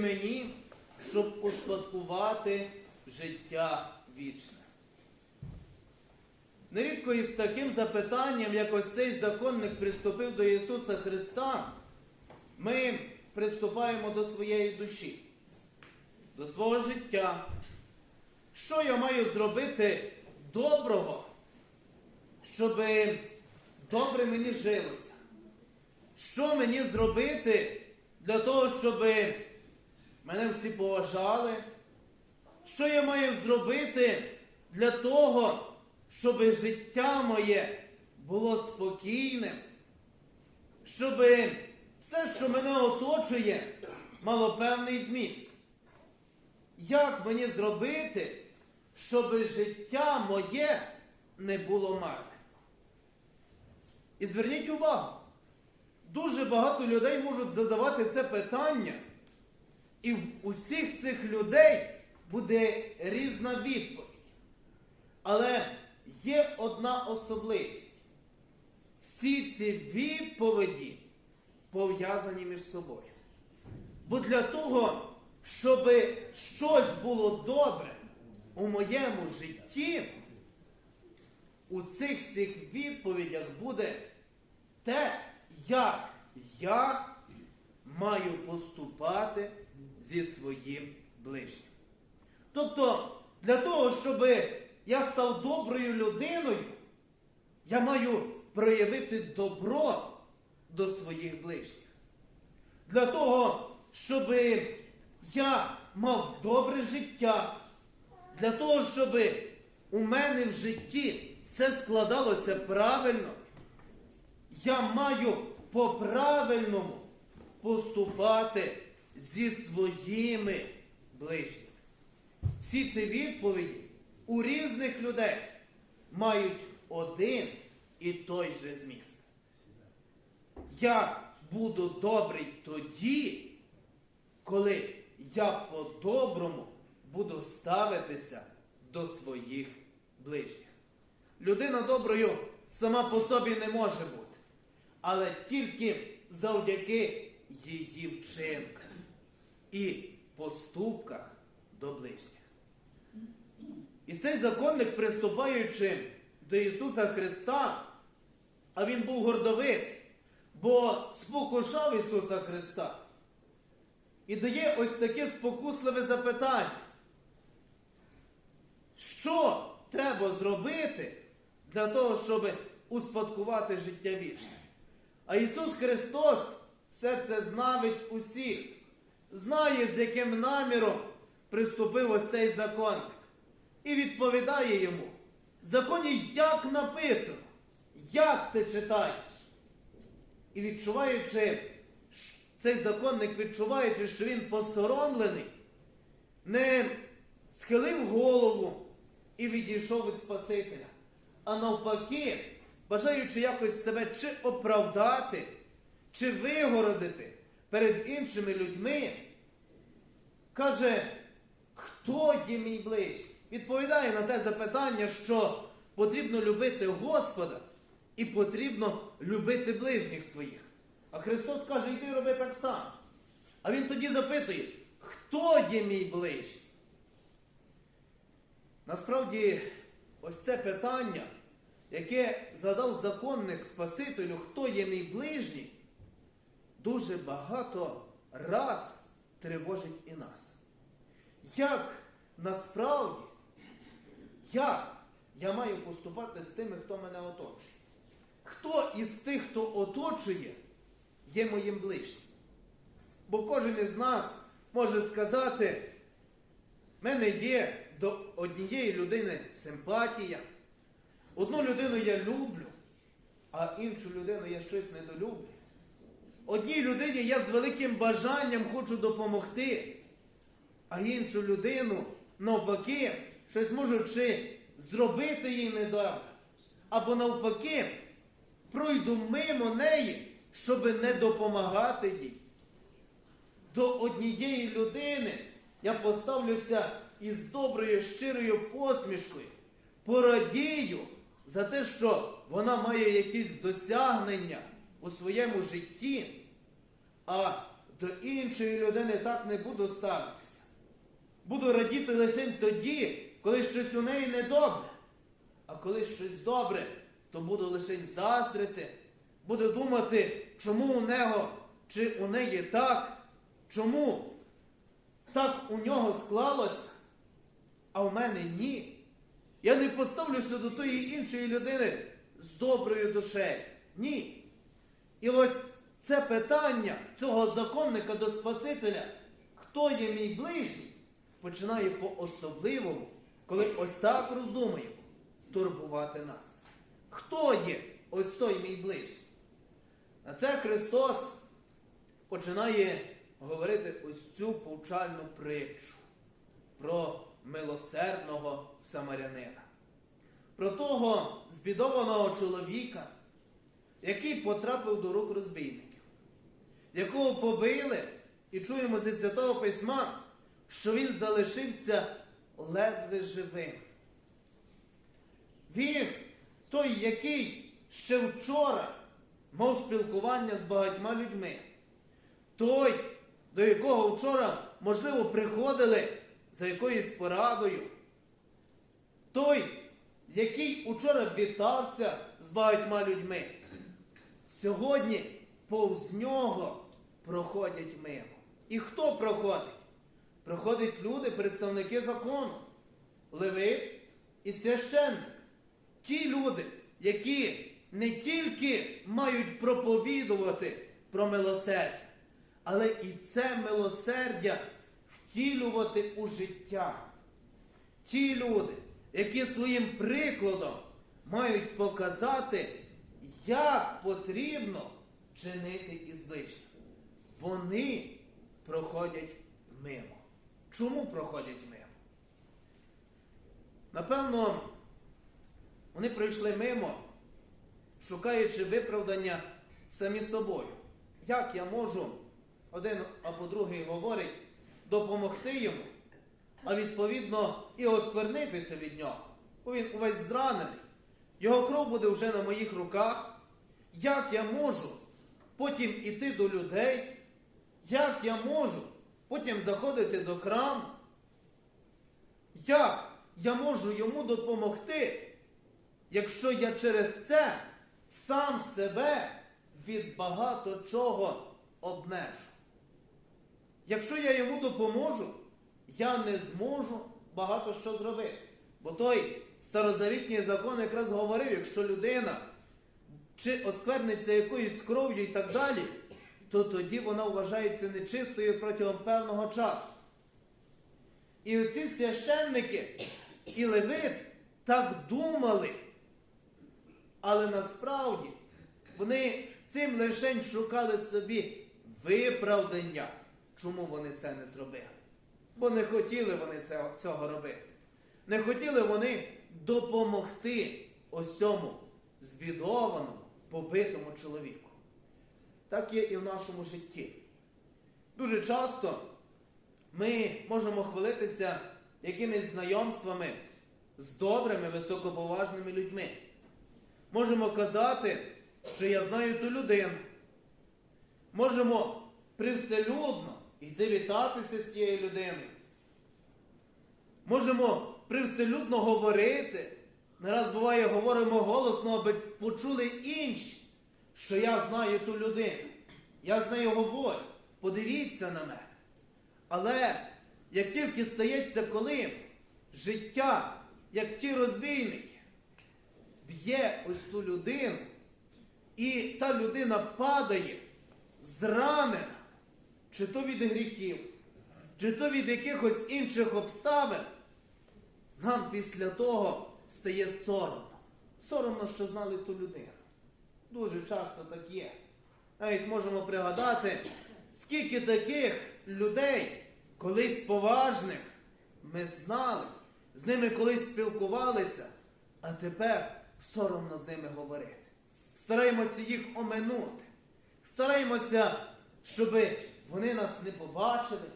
Мені, щоб успадкувати життя вічне? Нерідко із таким запитанням, як ось цей законник приступив до Ісуса Христа, ми приступаємо до своєї душі, до свого життя. Що я маю зробити доброго, щоб добре мені жилося? Що мені зробити для того, щоб мене всі поважали? Що я маю зробити для того, щоб життя моє було спокійним? Щоб все, що мене оточує, мало певний зміст? Як мені зробити, щоб життя моє не було марне? І зверніть увагу, дуже багато людей можуть задавати це питання, і в усіх цих людей буде різна відповідь. Але є одна особливість. Всі ці відповіді пов'язані між собою. Бо для того, щоб щось було добре у моєму житті, у цих всіх відповідях буде те, як я маю поступати зі своїм ближнім. Тобто, для того, щоб я став доброю людиною, я маю проявити добро до своїх ближніх. Для того, щоб я мав добре життя, для того, щоб у мене в житті все складалося правильно, я маю по-правильному поступати зі своїми ближніми. Всі ці відповіді у різних людей мають один і той же зміст. Я буду добрий тоді, коли я по-доброму буду ставитися до своїх ближніх. Людина доброю сама по собі не може бути, але тільки завдяки її вчинкам і поступках до ближніх. І цей законник, приступаючи до Ісуса Христа, а він був гордовитий, бо спокушав Ісуса Христа. І дає ось таке спокусливе запитання. Що треба зробити для того, щоб успадкувати життя вічне? А Ісус Христос все це знавець усіх, знає, з яким наміром приступив ось цей законник. І відповідає йому. В законі як написано, як ти читаєш? І відчуваючи, цей законник, відчуваючи, що він посоромлений, не схилив голову і відійшов від Спасителя. А навпаки, бажаючи якось себе чи оправдати, чи вигородити перед іншими людьми, каже, хто є мій ближній? Відповідає на те запитання, що потрібно любити Господа і потрібно любити ближніх своїх. А Христос каже, йди роби так само. А Він тоді запитує, хто є мій ближній? Насправді, ось це питання, яке задав законник Спасителю, хто є мій ближній, дуже багато раз тривожить і нас. Як насправді, як я маю поступати з тими, хто мене оточує? Хто із тих, хто оточує, є моїм ближнім? Бо кожен із нас може сказати, в мене є до однієї людини симпатія, одну людину я люблю, а іншу людину я щось недолюблю. Одній людині я з великим бажанням хочу допомогти, а іншу людину, навпаки, щось можу чи зробити їй недобре. Або навпаки, пройду мимо неї, щоб не допомагати їй. До однієї людини я поставлюся із доброю щирою посмішкою, порадію за те, що вона має якісь досягнення у своєму житті. А до іншої людини так не буду ставитися. Буду радіти лише тоді, коли щось у неї недобре. А коли щось добре, то буду лише заздрити, буду думати, чому у нього чи у неї так, чому так у нього склалося, а в мене ні. Я не поставлюся до тої іншої людини з доброю душею. Ні. І ось це питання цього законника до Спасителя, хто є мій ближній, починає по-особливому, коли ось так роздумуємо, турбувати нас. Хто є ось той мій ближній? На це Христос починає говорити ось цю повчальну притчу про милосердного самарянина, про того збідованого чоловіка, який потрапив до рук розбійників, якого побили, і чуємо зі Святого Письма, що він залишився ледве живим. Він, той, який ще вчора мав спілкування з багатьма людьми, той, до якого вчора, можливо, приходили за якоюсь порадою, той, який учора вітався з багатьма людьми, сьогодні повз нього проходять мимо. І хто проходить? Проходять люди, представники закону, левит і священник. Ті люди, які не тільки мають проповідувати про милосердя, але і це милосердя втілювати у життя. Ті люди, які своїм прикладом мають показати, як потрібно чинити із ближнім. Вони проходять мимо. Чому проходять мимо? Напевно, вони пройшли мимо, шукаючи виправдання самі собою. Як я можу, один або другий говорить, допомогти йому, а відповідно і осквернитися від нього, бо він увесь зранений, його кров буде вже на моїх руках. Як я можу потім іти до людей? Як я можу потім заходити до храму? Як я можу йому допомогти, якщо я через це сам себе від багато чого обмежу? Якщо я йому допоможу, я не зможу багато що зробити. Бо той старозавітній закон якраз говорив, якщо людина чи оскверниться якоюсь кров'ю і так далі, то тоді вона вважається нечистою протягом певного часу. І оці священники і левит так думали, але насправді вони цим лише шукали собі виправдання, чому вони це не зробили. Бо не хотіли вони цього робити. Не хотіли вони допомогти ось цьому збідованому, побитому чоловіку. Так є і в нашому житті. Дуже часто ми можемо хвалитися якимись знайомствами з добрими, високоповажними людьми. Можемо казати, що я знаю ту людину. Можемо привселюдно йти вітатися з тією людиною. Можемо привселюдно говорити. Не раз буває, говоримо голосно, аби почули інші, що я знаю ту людину. Я з нею говорю. Подивіться на мене. Але як тільки стається коли життя, як ті розбійники, б'є ось ту людину, і та людина падає зранена, чи то від гріхів, чи то від якихось інших обставин, нам після того стає соромно. Соромно, що знали ту людину. Дуже часто так є. Навіть можемо пригадати, скільки таких людей, колись поважних, ми знали, з ними колись спілкувалися, а тепер соромно з ними говорити. Стараємося їх оминути. Стараємося, щоб вони нас не побачили,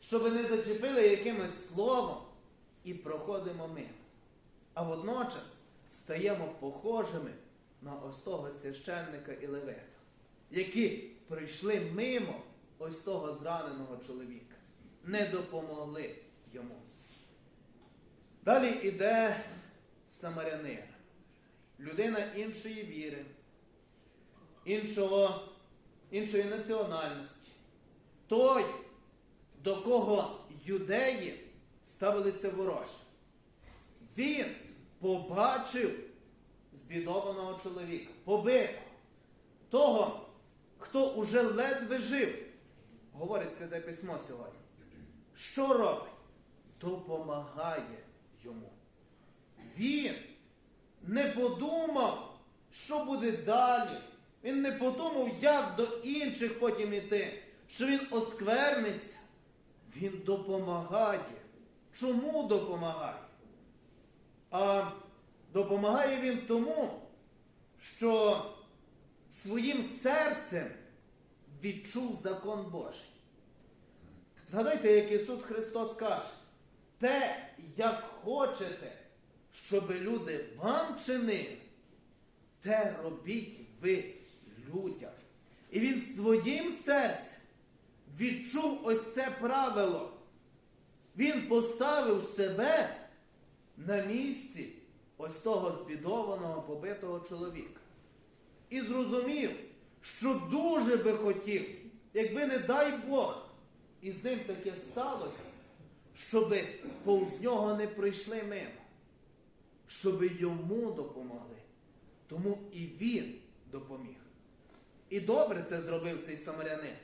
щоб не зачепили якимось словом і проходимо ми. А водночас стаємо похожими на ось того священника і левита, які прийшли мимо ось того зраненого чоловіка. Не допомогли йому. Далі іде самарянин, людина іншої віри, іншого, іншої національності. Той, до кого юдеї ставилися вороже. Він побачив збідованого чоловіка, побитого, того, хто уже ледве жив, говорить Святе Письмо сьогодні. Що робить? Допомагає йому. Він не подумав, що буде далі. Він не подумав, як до інших потім іти, що він оскверниться. Він допомагає. Чому допомагає? А допомагає він тому, що своїм серцем відчув закон Божий. Згадайте, як Ісус Христос каже, те, як хочете, щоб люди вам чинили, те робіть ви людям. І він своїм серцем відчув ось це правило. Він поставив себе на місці ось того збідованого, побитого чоловіка. І зрозумів, що дуже би хотів, якби не дай Бог, і з ним таке сталося, щоб повз нього не прийшли мимо, щоб йому допомогли. Тому і він допоміг. І добре це зробив цей самарянин.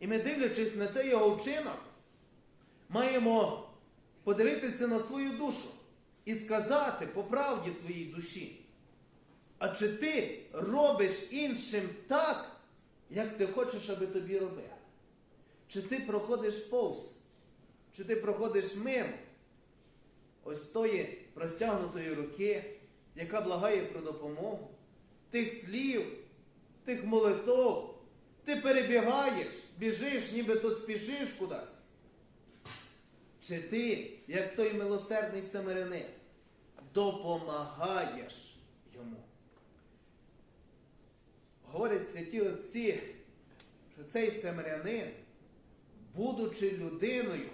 І ми, дивлячись на цей його вчинок, маємо подивитися на свою душу і сказати по правді своїй душі. А чи ти робиш іншим так, як ти хочеш, аби тобі робили? Чи ти проходиш повз? Чи ти проходиш мимо ось тої простягнутої руки, яка благає про допомогу, тих слів, тих молитов, ти перебігаєш, біжиш, нібито спішиш кудись? Чи ти, як той милосердний самарянин, допомагаєш йому? Говорять святі отці, що цей самарянин, будучи людиною,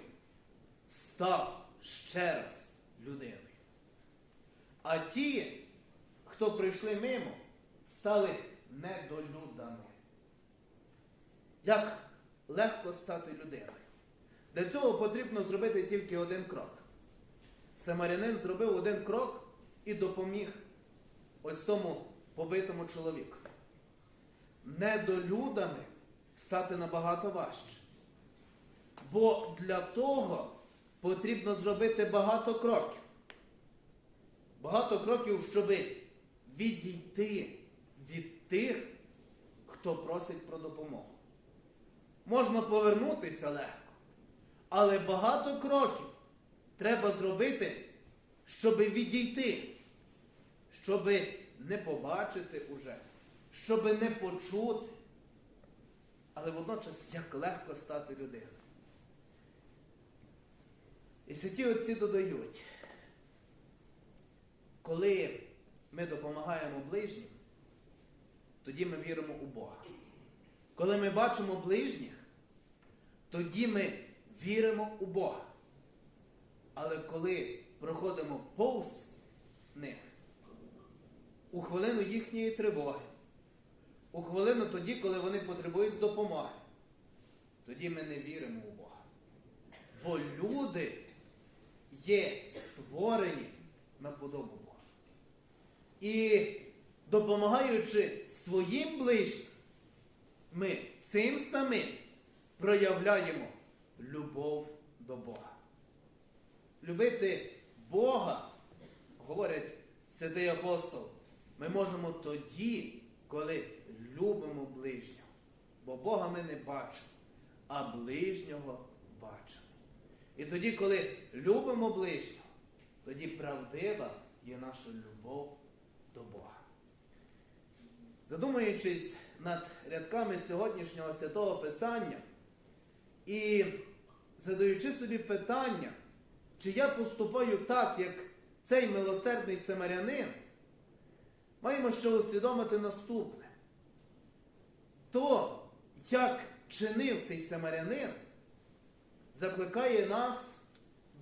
став ще раз людиною. А ті, хто прийшли мимо, стали недолюдами. Як легко стати людиною? Для цього потрібно зробити тільки один крок. Самарянин зробив один крок і допоміг ось цьому побитому чоловіку. Недолюдами стати набагато важче. Бо для того потрібно зробити багато кроків. Багато кроків, щоб відійти від тих, хто просить про допомогу. Можна повернутися легко, але багато кроків треба зробити, щоб відійти, щоб не побачити уже, щоб не почути. Але водночас як легко стати людиною. І святі отці додають, коли ми допомагаємо ближнім, тоді ми віримо у Бога. Коли ми бачимо ближніх, тоді ми віримо у Бога. Але коли проходимо повз них, у хвилину їхньої тривоги, у хвилину тоді, коли вони потребують допомоги, тоді ми не віримо у Бога. Бо люди є створені на подобу Божу. І допомагаючи своїм ближнім, ми цим самим проявляємо любов до Бога. Любити Бога, говорять святий апостол, ми можемо тоді, коли любимо ближнього. Бо Бога ми не бачимо, а ближнього бачимо. І тоді, коли любимо ближнього, тоді правдива є наша любов до Бога. Задумуючись над рядками сьогоднішнього святого Писання і задаючи собі питання, чи я поступаю так, як цей милосердний самарянин, маємо ще усвідомити наступне. То, як чинив цей самарянин, закликає нас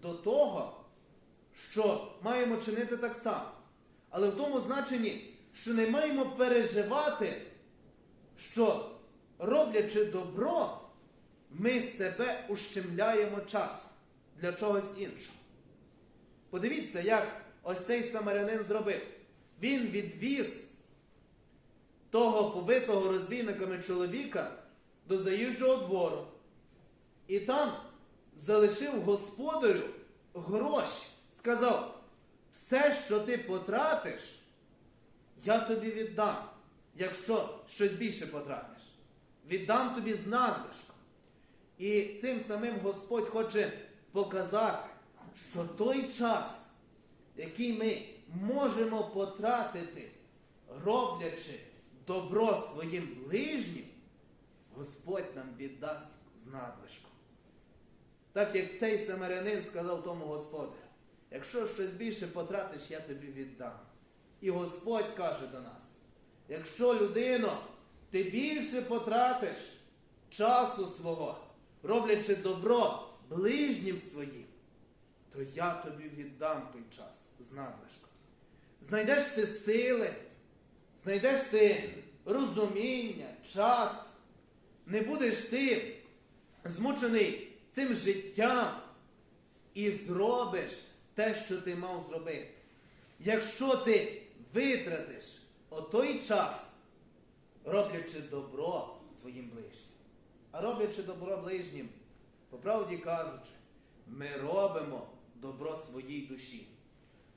до того, що маємо чинити так само. Але в тому значенні, що не маємо переживати, що роблячи добро, ми себе ущемляємо часом для чогось іншого. Подивіться, як ось цей самарянин зробив. Він відвіз того побитого розбійниками чоловіка до заїжджого двору. І там залишив господарю гроші. Сказав, все, що ти потратиш, я тобі віддам, якщо щось більше потратиш. Віддам тобі з. І цим самим Господь хоче показати, що той час, який ми можемо потратити, роблячи добро своїм ближнім, Господь нам віддасть з надлишком. Так як цей самарянин сказав тому господарю, якщо щось більше потратиш, я тобі віддам. І Господь каже до нас, якщо людино, ти більше потратиш часу свого, роблячи добро ближнім своїм, то я тобі віддам той час з надлишком. Знайдеш ти сили, знайдеш ти розуміння, час, не будеш ти змучений цим життям і зробиш те, що ти мав зробити. Якщо ти витратиш отой час, роблячи добро твоїм ближнім. А роблячи добро ближнім, по правді кажучи, ми робимо добро своїй душі,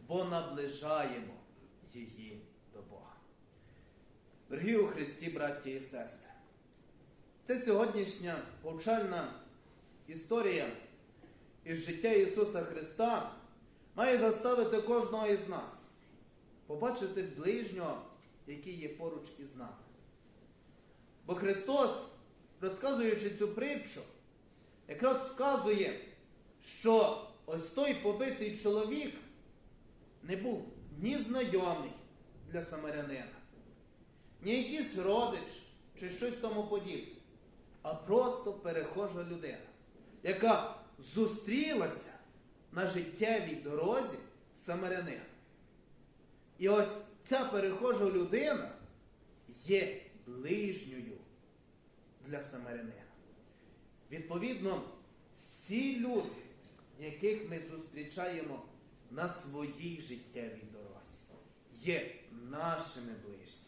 бо наближаємо її до Бога. Дорогі у Христі, браті і сестри, це сьогоднішня повчальна історія із життя Ісуса Христа має заставити кожного із нас побачити ближнього, який є поруч із нами. Бо Христос, розказуючи цю притчу, якраз вказує, що ось той побитий чоловік не був ні знайомий для самарянина, ні якийсь родич чи щось тому подібне, а просто перехожа людина, яка зустрілася на життєвій дорозі з самарянином. І ось ця перехожа людина є ближньою для самарянина. Відповідно, всі люди, яких ми зустрічаємо на своїй життєвій дорозі, є нашими ближніми.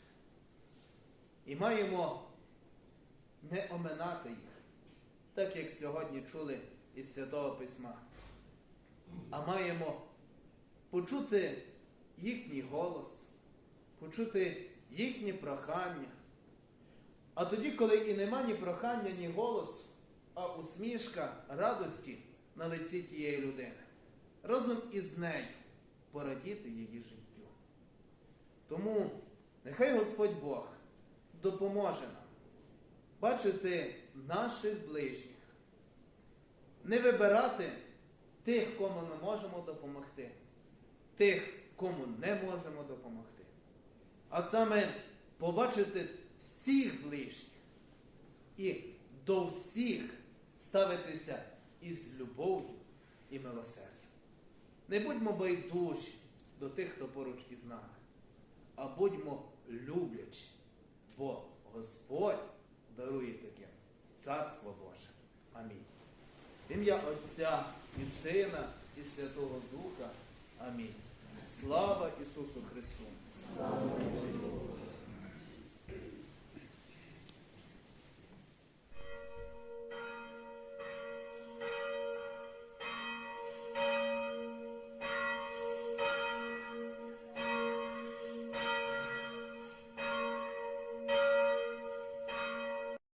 І маємо не оминати їх, так як сьогодні чули із Святого Письма, а маємо почути їхній голос, почути їхні прохання. А тоді, коли і нема ні прохання, ні голосу, а усмішка радості на лиці тієї людини, разом із нею порадіти її життю. Тому нехай Господь Бог допоможе нам бачити наших ближніх, не вибирати тих, кому ми можемо допомогти, тих, кому не можемо допомогти, а саме побачити всіх ближніх і до всіх ставитися із любов'ю і милосердям. Не будьмо байдужі до тих, хто поруч із нами, а будьмо люблячі, бо Господь дарує таке Царство Боже. Амінь. Ім'я Отця і Сина, і Святого Духа. Амінь. Слава Ісусу Христу! Слава Богу.